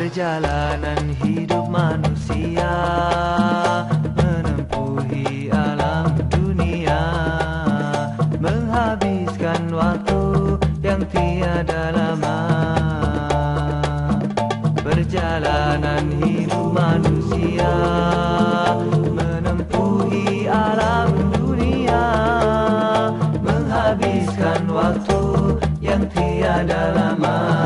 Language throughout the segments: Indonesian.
Perjalanan hidup manusia Menempuhi alam dunia Menghabiskan waktu yang tiada lama. Perjalanan hidup manusia Menempuhi alam dunia Menghabiskan waktu yang tiada lama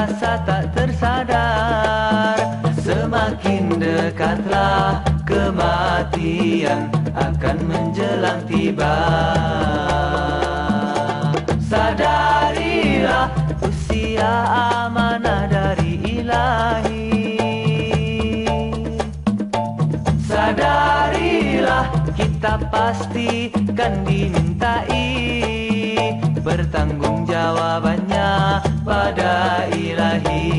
terasa tak tersadar. Semakin dekatlah kematian Akan menjelang tiba. Sadarilah usia amanah dari ilahi. Sadarilah kita pasti kan dimintai. Bertanggung jawabannya pada ilahi.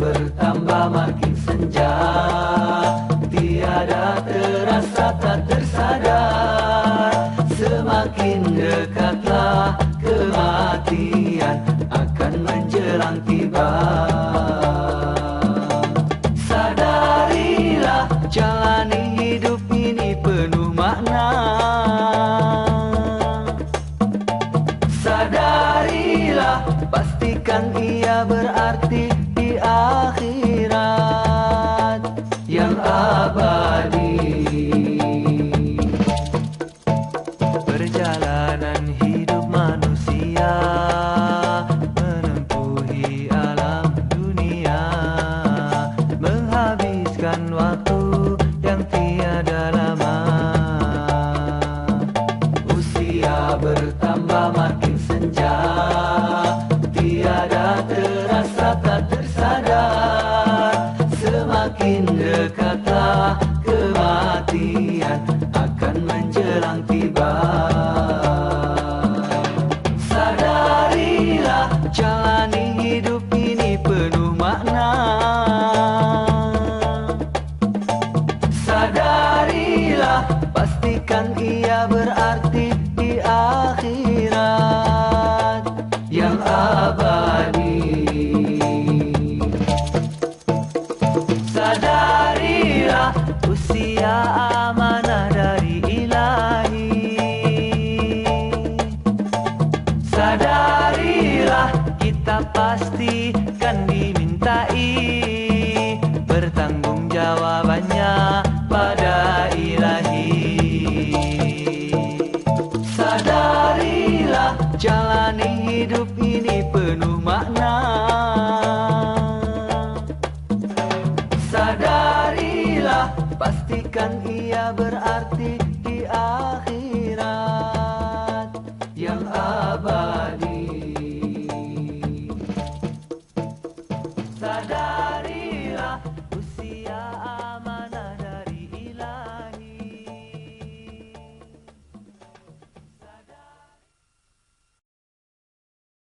Bertambah makin senja Terasa tak tersadar. Semakin dekatlah kematian Akan menjelang tiba. Sadarilah jalani hidup ini penuh makna. Sadarilah pastikan ia berarti di akhirat. Yang abadi Terasa tak tersadar. Semakin dekatlah kematian Akan menjelang tiba. Sadarilah jalani hidup ini penuh makna. Sadarilah pastikan ia berarti usia amanah dari ilahi. Sadarilah kita pasti kan dimintai. Bertanggung jawabannya pada ilahi. Sadarilah jalani hidup Bukan ia berarti di akhir.